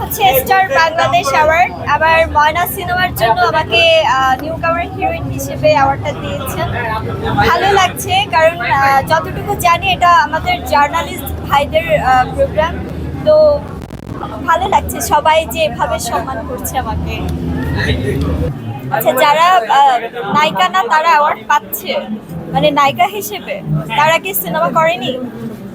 হচ্ছে star Bangladesh award. আবার ময়না সিনেমার জন্য আমাকে নিউ কামার হিরোইন হিসেবে অ্যাওয়ার্ডটা দিয়েছেন। ভালো লাগছে, কারণ যতটুকু জানি এটা আমাদের জার্নালিস্ট ভাইদের প্রোগ্রাম তো ভালো লাগছে, সবাই যে এভাবে সম্মান করছে আমাকে। আচ্ছা যারা নায়িকা না, তারা অ্যাওয়ার্ড পাচ্ছে। মানে নায়িকা হিসেবে। তারা কি সিনেমা করেনি?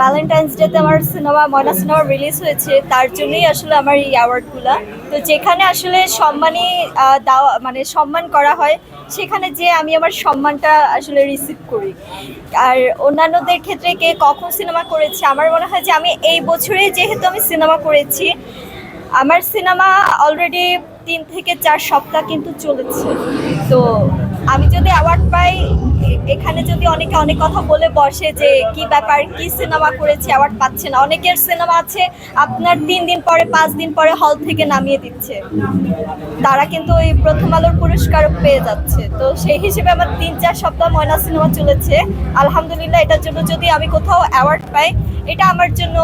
ভ্যালেন্টাইন্স ডেতে আমার সিনেমা ময়না সিনেমা রিলিজ হয়েছে, তার জন্যই আসলে আমার এই অ্যাওয়ার্ডগুলো তো যেখানে আসলে সম্মানই দেওয়া মানে সম্মান করা হয়, সেখানে যে আমি আমার সম্মানটা আসলে রিসিভ করি। আর অন্যান্যদের ক্ষেত্রে কে কখন সিনেমা করেছে, আমার মনে হয় যে আমি এই বছরে যেহেতু আমি সিনেমা করেছি, আমার সিনেমা অলরেডি তিন থেকে চার সপ্তাহ কিন্তু চলেছে। তো আমি যদি অ্যাওয়ার্ড পাই এখানে যদি অনেকে অনেক কথা বলে বসে যে কি ব্যাপার কি সিনেমা করেছে অ্যাওয়ার্ড পাচ্ছে না। অনেকের সিনেমা আছে আপনার তিন দিন পরে পাঁচ দিন পরে হল থেকে নামিয়ে দিচ্ছে। তারা কিন্তু ওই প্রথম আলোর পুরস্কারও পেয়ে যাচ্ছে। তো সেই হিসেবে আমার তিন চার সপ্তাহ ময়না সিনেমা চলেছে। আলহামদুলিল্লাহ এটার জন্য যদি আমি কোথাও অ্যাওয়ার্ড পাই এটা আমার জন্য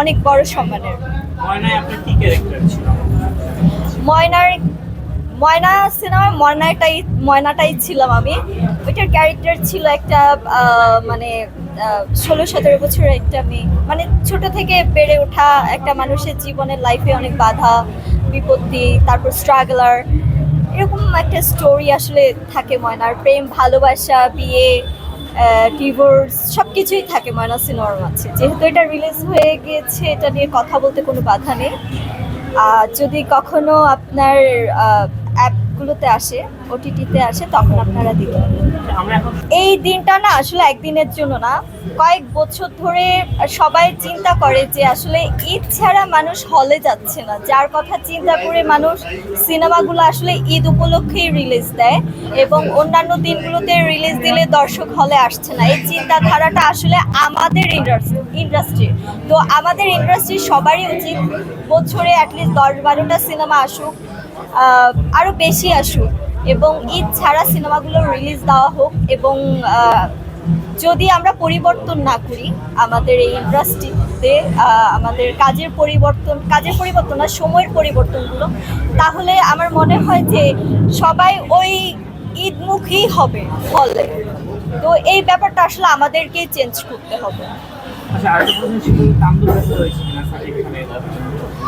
অনেক বড় সম্মানের। ময়নায় আপনার কি ক্যারেক্টার ছিল? ময়নার ময়না সিনেমায় ময়নাটাই ময়নাটাই ছিলাম আমি। ওইটার ক্যারেক্টার ছিল একটা মানে ষোলো, সতেরো বছরের একটা মেয়ে। মানে ছোট থেকে বেড়ে ওঠা একটা মানুষের জীবনের লাইফে অনেক বাধা, বিপত্তি, তারপর স্ট্রাগলার এরকম একটা স্টোরি আসলে থাকে ময়নার। প্রেম, ভালোবাসা, বিয়ে ডিভোর্স সব কিছুই থাকে ময়না সিনেমার মাঝে। যেহেতু এটা রিলিজ হয়ে গিয়েছে, এটা নিয়ে কথা বলতে কোনো বাধা নেই। যদি কখনো আপনার অ্যাপগুলোতে আসে ওটিটিতে আসে, তখন আপনারা এখন এই দিনটা না আসলে একদিনের জন্য না, কয়েক বছর ধরে সবাই চিন্তা করে যে আসলে ঈদ ছাড়া মানুষ হলে যাচ্ছে না। যার কথা চিন্তা করে মানুষ সিনেমাগুলো আসলে ঈদ উপলক্ষেই রিলিজ দেয় এবং অন্যান্য দিনগুলোতে রিলিজ দিলে দর্শক হলে আসছে না। এই চিন্তাধারাটা আসলে আমাদের ইন্ডাস্ট্রি তো আমাদের ইন্ডাস্ট্রি সবারই উচিত বছরে অ্যাটলিস্ট দশ বারোটা সিনেমা আসুক আহ, আরও বেশি আসুক। এবং ঈদ ছাড়া সিনেমাগুলো রিলিজ দেওয়া হোক এবং যদি আমরা পরিবর্তন না করি আমাদের এই ইন্ডাস্ট্রিতে আমাদের কাজের পরিবর্তন কাজের পরিবর্তন না সময়ের পরিবর্তনগুলো তাহলে আমার মনে হয় যে সবাই ওই ঈদমুখী হবে হলে তো এই ব্যাপারটা আসলে আমাদেরকেই চেঞ্জ করতে হবে। আচ্ছা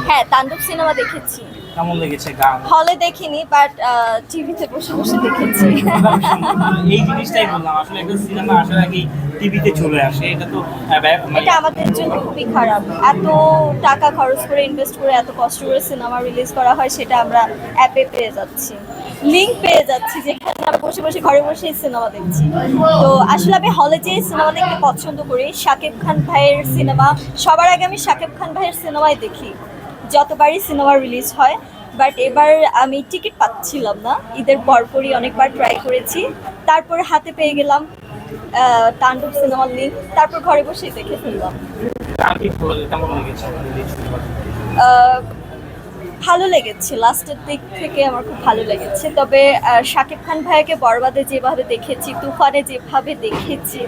হ্যাঁ তাণ্ডব সিনেমা দেখেছি। কেমন লেগেছে গান? হলে দেখিনি বাট টিভিতে বসে বসে দেখেছি। এই জিনিসটাই বললাম আসলে একটা সিনেমা আসার আগে টিভিতে চলে আসে এটা তো মানে এটা আমাদের জন্য খুবই খারাপ। এত টাকা খরচ করে ইনভেস্ট করে এত কষ্ট করে সিনেমা রিলিজ করা হয় সেটা আমরা অ্যাপে পেয়ে যাচ্ছি। লিঙ্ক পেয়ে যাচ্ছি যেখানে আমরা বসে বসে ঘরে বসে সিনেমা দেখছি। তো আসলে আমি হলে যেয়ে সিনেমা দেখতে পছন্দ করি। শাকিব খান ভাইয়ের সিনেমা সবার আগে আমি শাকিব খান ভাইয়ের সিনেমাই দেখি। যতবারই সিনেমা রিলিজ হয় বাট এবার আমি টিকিট পাচ্ছিলাম না। ঈদের পরপরই অনেকবার ট্রাই করেছি। তারপর হাতে পেয়ে গেলাম তাণ্ডব সিনেমার লিঙ্ক তারপর ঘরে বসেই দেখে ফেললাম। ভালো লেগেছে। লাস্টের দিক থেকে আমার খুব ভালো লেগেছে। তবে শাকিব খান ভাইয়াকে বরবাদে যেভাবে দেখেছি তুফানে যেভাবে দেখেছি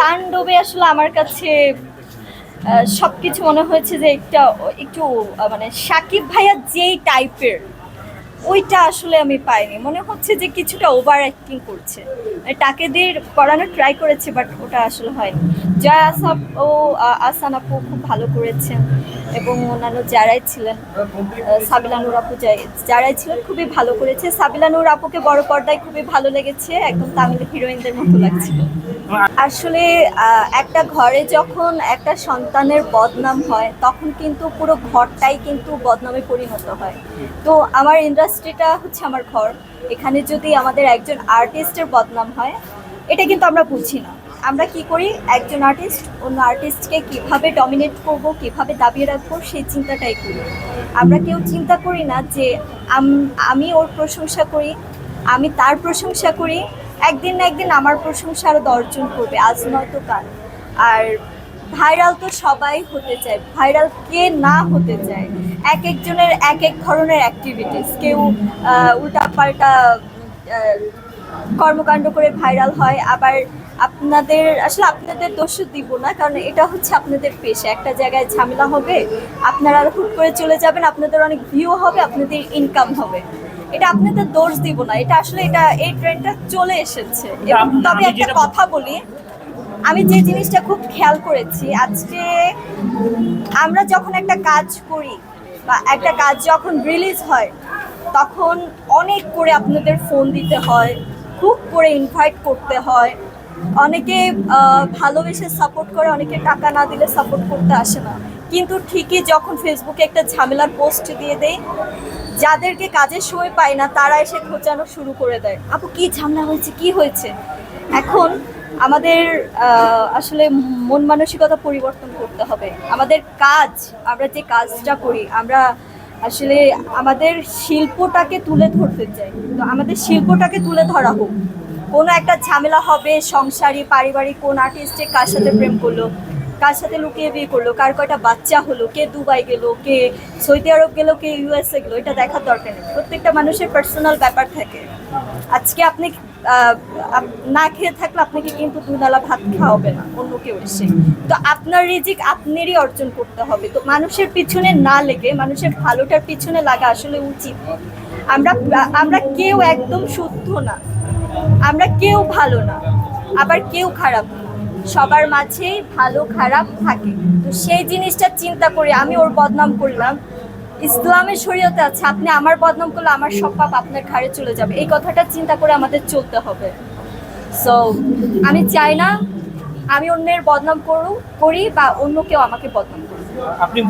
তাণ্ডবে আসলে আমার কাছে সব কিছু মনে হয়েছে যে একটা, একটু মানে সাকিব ভাইয়া যেই টাইপের ওইটা আসলে আমি পাইনি। মনে হচ্ছে যে কিছুটা ওভার অ্যাক্টিং করছে। মানে তাকে দিয়ে করানোর ট্রাই করেছে বাট ওটা আসলে হয়নি। জয়া আসাপ ও আসান আপু খুব ভালো করেছেন, এবং অন্যান্য যারাই ছিলেন সাবিলানুর আপু যারাই ছিলেন খুবই ভালো করেছে। সাবিলানুর আপুকে বড় পর্দায় খুবই ভালো লেগেছে, একদম তামিল হিরোইনদের মতো লাগছিল। আসলে একটা ঘরে যখন একটা সন্তানের বদনাম হয়, তখন কিন্তু পুরো ঘরটাই কিন্তু বদনামে পরিণত হয়। তো আমার ইন্ডাস্ট্রিটা হচ্ছে আমার ঘর। এখানে যদি আমাদের একজন আর্টিস্টের বদনাম হয়, এটা কিন্তু আমরা বুঝি না। আমরা কি করি? একজন আর্টিস্ট অন্য আর্টিস্টকে কীভাবে ডমিনেট করব, কীভাবে দাবিয়ে রাখব, সেই চিন্তাটাই করি। আমরা কেউ চিন্তা করি না যে আম- ওর প্রশংসা করি আমি তার প্রশংসা করি। একদিন না একদিন আমার প্রশংসা আরও দর্জন করবে, আজ নয়তো কাল। আর ভাইরাল তো সবাই হতে চায়। ভাইরাল কে না হতে চায়? এক একজনের এক এক ধরনের অ্যাক্টিভিটিস কেউ উল্টাপাল্টা কর্মকাণ্ড করে ভাইরাল হয়। আবার আপনাদের, আসলে আপনাদের দোষ দিব না, কারণ এটা হচ্ছে আপনাদের পেশা। একটা জায়গায় ঝামেলা হবে, আপনারা হুট করে চলে যাবেন, আপনাদের অনেক ভিউ হবে, আপনাদের ইনকাম হবে। এটা আপনাদের দোষ দিব না। এটা আসলে এটা এই ট্রেন্ডটা চলে এসেছে। তবে একটা কথা বলি আমি যে জিনিসটা খুব খেয়াল করেছি আজকে আমরা যখন একটা কাজ করি বা একটা কাজ যখন রিলিজ হয় তখন অনেক করে আপনাদের ফোন দিতে হয় খুব করে ইনভাইট করতে হয়। অনেকে ভালোবেসে সাপোর্ট করে অনেকে টাকা না দিলে সাপোর্ট করতে আসে না। কিন্তু ঠিকই যখন ফেসবুকে একটা ঝামেলার পোস্ট দিয়ে দেয় যাদেরকে কাজের সময় পায় না, তারা এসে খোঁচানো শুরু করে দেয়। আপু, কি ঝামেলা হয়েছে? কি হয়েছে? এখন আমাদের আসলে মন মানসিকতা পরিবর্তন করতে হবে। আমাদের কাজ, আমরা যে কাজটা করি, আমরা আসলে আমাদের শিল্পটাকে তুলে ধরতে চাই। তো আমাদের শিল্পটাকে তুলে ধরা হোক। কোনো একটা ঝামেলা হবে, সংসারী, পারিবারিক, কোন আর্টিস্টে কার সাথে প্রেম করল কার সাথে লুকিয়ে বিয়ে করল? কার কয়টা বাচ্চা হলো? কে দুবাই গেল? কে সৌদি আরব গেল? কে ইউএসএ গেলো? এটা দেখার দরকার নেই। প্রত্যেকটা মানুষের পার্সোনাল ব্যাপার থাকে। আজকে আপনি না খেয়ে থাকলে আপনাকে কিন্তু দুবেলা ভাত খাওয়াবে না, অন্য কেউ এসে। তো আপনার রিজিক আপনারই অর্জন করতে হবে। তো মানুষের পিছনে না লেগে, মানুষের ভালোটার পিছনে লাগা আসলে উচিত। আমরা আমরা কেউ একদম শুদ্ধ না। আমরা কেউ ভালো না। আবার কেউ খারাপ না। সবার মাঝেই ভালো, খারাপ থাকে। তো সেই জিনিসটা চিন্তা করে আমি ওর বদনাম করলাম। ইসলামের শরীয়তে আছে, আপনি আমার বদনাম করলে আমার সব পাপ আপনার ঘাড়ে চলে যাবে। এই কথাটা চিন্তা করে আমাদের চলতে হবে। সো আমি চাই না আমি অন্যের বদনাম করু, করি বা অন্য কেউ আমাকে বদনাম করুক। আপনি